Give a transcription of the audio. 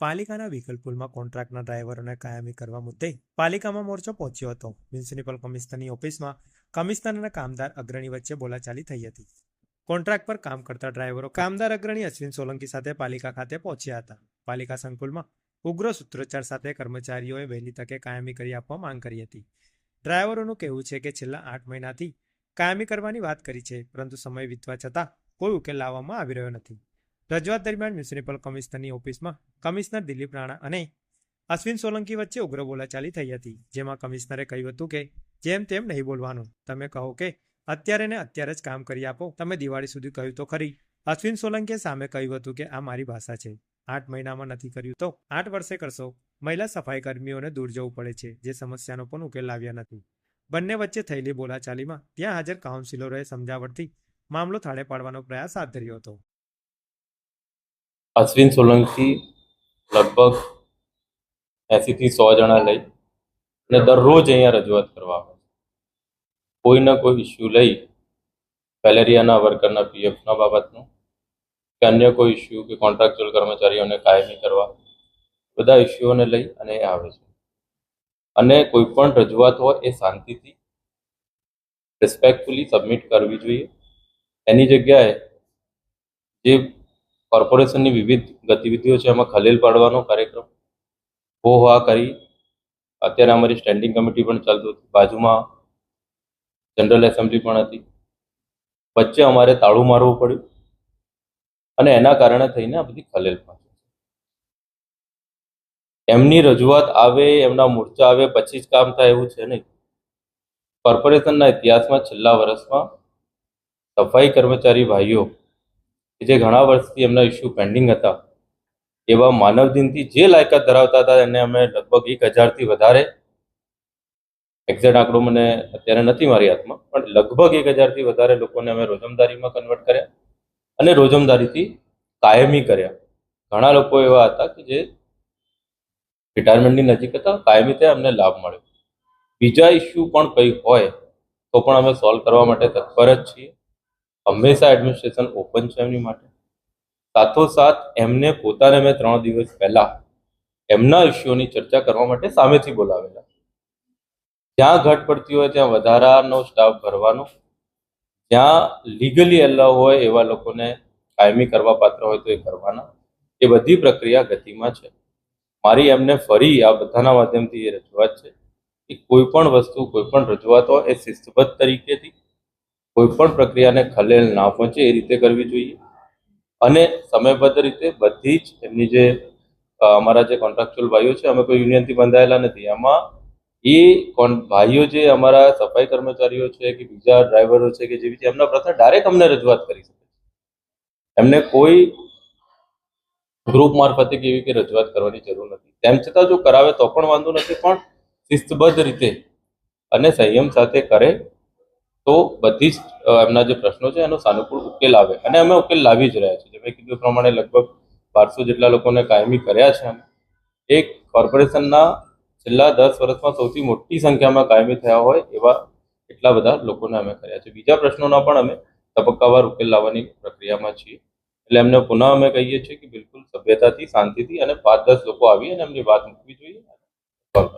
પાલિકાના વ્હીકલ કોન્ટ્રાક્ટના ડ્રાઈવરોને કાયમી કરવા મુદ્દે પાલિકામાં મોરચો પહોંચ્યો હતો. મ્યુનિસિપલ કમિશનરની ઓફિસમાં કમિશનર અને કામદાર અગ્રણી વચ્ચે બોલાચાલી થઈ હતી. કોન્ટ્રાક્ટ પર કામ કરતા ડ્રાઈવરો કામદાર અગ્રણી અશ્વિન સોલંકી સાથે પાલિકા ખાતે પહોંચ્યા હતા. પાલિકા સંકુલમાં ઉગ્ર સૂત્રોચ્ચાર સાથે કર્મચારીઓએ વહેલી તકે કાયમી કરી આપવા માંગ કરી હતી. ડ્રાઈવરોનું કહેવું છે કે છેલ્લા આઠ મહિનાથી કાયમી કરવાની વાત કરી છે, પરંતુ સમય વીતવા છતાં કોઈ ઉકેલ લાવવામાં આવી રહ્યો નથી. રજૂઆત દરમિયાન મ્યુનિસિપલ કમિશનરની ઓફિસમાં કમિશનર દિલીપ રાણા અને અશ્વિન સોલંકી વચ્ચે ઉગ્ર બોલાચાલી થઈ હતી, જેમાં કમિશનરે કહ્યું હતું કે, જેમ તેમ નહીં બોલવાનું. તમે કહો કે, અત્યારે ને અત્યારે જ કામ કરી આપો. તમે દિવાળી સુધી કહ્યું તો ખરી. અશ્વિન સોલંકીએ સામે કહ્યું હતું કે, આ મારી ભાષા છે. આઠ મહિનામાં નથી કર્યું તો આઠ વર્ષે કરશો. મહિલા સફાઈ કર્મીઓને દૂર જવું પડે છે. જે સમસ્યાનો પણ ઉકેલ લાવ્યા નથી. બંને વચ્ચે થયેલી બોલાચાલીમાં ત્યાં હાજર કાઉન્સિલરોએ સમજાવટથી મામલો થાળે પાડવાનો પ્રયાસ હાથ ધર્યો હતો. અશ્વિન સોલંકી લગભગ એંસીથી સો જણા લઈ અને દરરોજ અહીંયા રજૂઆત કરવા આવે છે. કોઈના કોઈ ઇસ્યુ લઈ પેલેરિયાના વર્કરના, પીએફના બાબતનું, કે અન્ય કોઈ ઇસ્યુ કે કોન્ટ્રાક્ચ્યુઅલ કર્મચારીઓને કાયમી કરવા, બધા ઇસ્યુઓને લઈ અને એ આવે છે. અને કોઈ પણ રજૂઆત હોય એ શાંતિથી રિસ્પેક્ટફુલી સબમિટ કરવી જોઈએ. એની જગ્યાએ જે કોર્પોરેશનની વિવિધ ગતિવિધિઓ છે. એમાં ખલેલ પાડવાનો કાર્યક્રમ હો હા કરી. અત્યારે અમારી સ્ટેન્ડિંગ કમિટી પણ ચાલતું હતી. બાજુમાં જનરલ એસેમ્બલી પણ હતી. વચ્ચે અમારે તાળું મારવું પડ્યું અને એના કારણે થઈને આ બધી ખલેલ પહોંચી. એમની રજૂઆત આવે, એમના મોરચા આવે, પછી જ કામ થાય એવું છે નહીં. કોર્પોરેશનના ઇતિહાસમાં છેલ્લા વર્ષમાં સફાઈ કર્મચારી ભાઈઓ કે જે ઘણા વર્ષથી એમના ઇસ્યુ પેન્ડિંગ હતા, એવા માનવ જે લાયકાત ધરાવતા હતા, એને અમે લગભગ એક હજારથી વધારે એક્ઝેક્ટ આંકડો મને અત્યારે નથી મારી હાથમાં, પણ લગભગ એક હજારથી વધારે લોકોને અમે રોજમદારીમાં કન્વર્ટ કર્યા અને રોજમદારીથી કાયમી કર્યા. ઘણા લોકો એવા હતા કે જે રિટાયરમેન્ટની નજીક હતા, કાયમી તે અમને લાભ મળ્યો. બીજા ઇસ્યુ પણ કંઈ હોય, તો પણ અમે સોલ્વ કરવા માટે તત્પર જ છીએ. હંમેશા એડમિનિસ્ટ્રેશન ઓપન છે એમની માટે. સાથોસાથ એમને પોતાને મેં ત્રણ દિવસ પહેલા એમના ઇસ્યુઓની ચર્ચા કરવા માટે સામેથી બોલાવેલા. જ્યાં ઘટ પડતી હોય ત્યાં વધારાનો સ્ટાફ ભરવાનો, જ્યાં લીગલી એલાવ હોય એવા લોકોને કાયમી કરવા પાત્ર હોય તો એ કરવાના એ બધી પ્રક્રિયા ગતિમાં છે. મારી એમને ફરી આ બધાના માધ્યમથી એ રજૂઆત છે કે કોઈ પણ વસ્તુ, કોઈ પણ રજૂઆત હોય એ શિસ્તબદ્ધ તરીકેથી કોઈ પણ પ્રક્રિયાને ખલેલ ના પહોંચે એ રીતે કરવી જોઈએ. અને સમયબદ્ધ રીતે બધી જ એમની જે અમારા જે કોન્ટ્રાક્ચ્યુઅલ ભાઈઓ છે, અમે કોઈ યુનિયનથી બંધાયેલા નથી. એમાં એ ભાઈઓ જે અમારા સફાઈ કર્મચારીઓ છે કે બીજા ડ્રાઈવરો છે કે જેવી છે એમના પ્રથમ ડાયરેક્ટ અમને રજૂઆત કરી શકે છે. એમને કોઈ ગ્રુપ મારફતે કે એવી કે રજૂઆત કરવાની જરૂર નથી. તેમ છતાં જો કરાવે તો પણ વાંધો નથી, પણ શિસ્તબદ્ધ રીતે અને સંયમ સાથે કરે તો બધી જ એમના જે પ્રશ્નો છે એનો સાનુકૂળ ઉકેલ આવે. અને અમે ઉકેલ લાવી જ રહ્યા છીએ. મેં કીધું પ્રમાણે લગભગ બારસો જેટલા લોકોને કાયમી કર્યા છે એક કોર્પોરેશનના છેલ્લા દસ વર્ષમાં સૌથી મોટી સંખ્યામાં કાયમી થયા હોય એવા એટલા બધા લોકોને અમે કર્યા છે. બીજા પ્રશ્નોના પણ અમે તબક્કાવાર ઉકેલ લાવવાની પ્રક્રિયામાં છીએ. એટલે એમને પુનઃ અમે કહીએ છીએ કે બિલકુલ સભ્યતાથી, શાંતિથી અને પાંચ દસ લોકો આવી અને એમની વાત મૂકવી જોઈએ.